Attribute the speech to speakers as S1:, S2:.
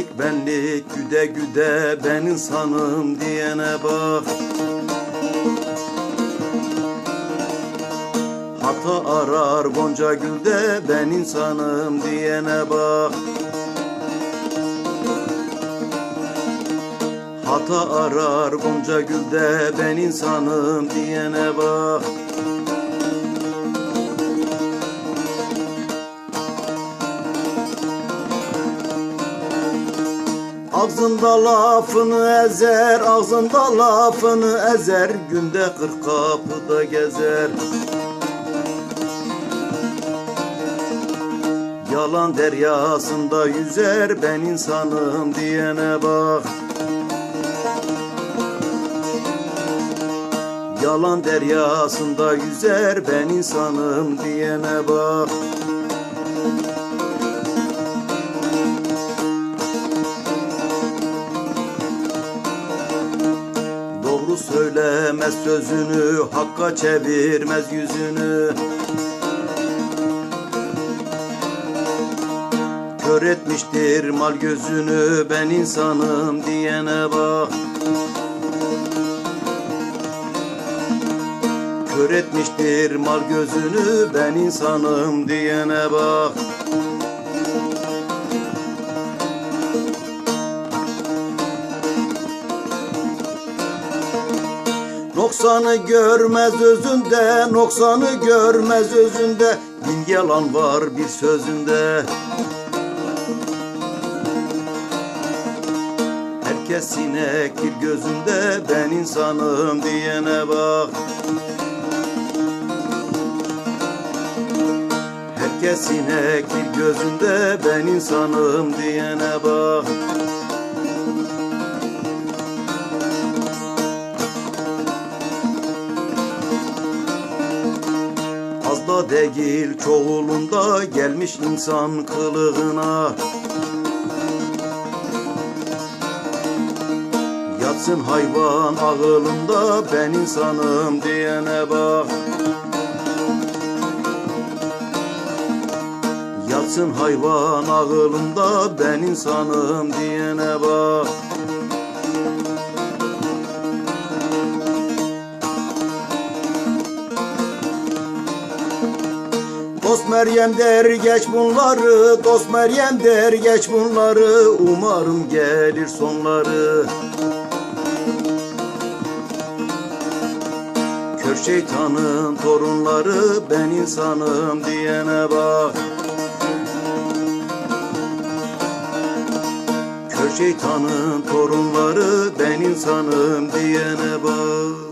S1: güvenlik güde güde ben insanım diyene bak. Hata arar Gonca Gül'de ben insanım diyene bak. Hata arar Gonca Gül'de ben insanım diyene bak Ağzında lafını ezer, ağzında lafını ezer. Günde kırk kapıda gezer. Yalan deryasında yüzer ben insanım diyene bak. Yalan deryasında yüzer ben insanım diyene bak Doğru söylemez sözünü Hakka çevirmez yüzünü. Kör etmiştir mal gözünü Ben insanım diyene bak. Kör etmiştir mal gözünü Ben insanım diyene bak Noksanı görmez özünde, noksanı görmez özünde. Bin yalan var bir sözünde. Herkes sinektir gözünde, ben insanım diyene bak. Herkes sinektir gözünde, ben insanım diyene bak değil çoğulunda gelmiş insan kılığına. Yatsın hayvan ağılında ben insanım diyene bak. Yatsın hayvan ağılında ben insanım diyene bak Dost Meryem der geç bunları. Dost Meryem der geç bunları. Umarım gelir sonları. Kör şeytanın torunları Ben insanım diyene bak. Kör şeytanın torunları Ben insanım diyene bak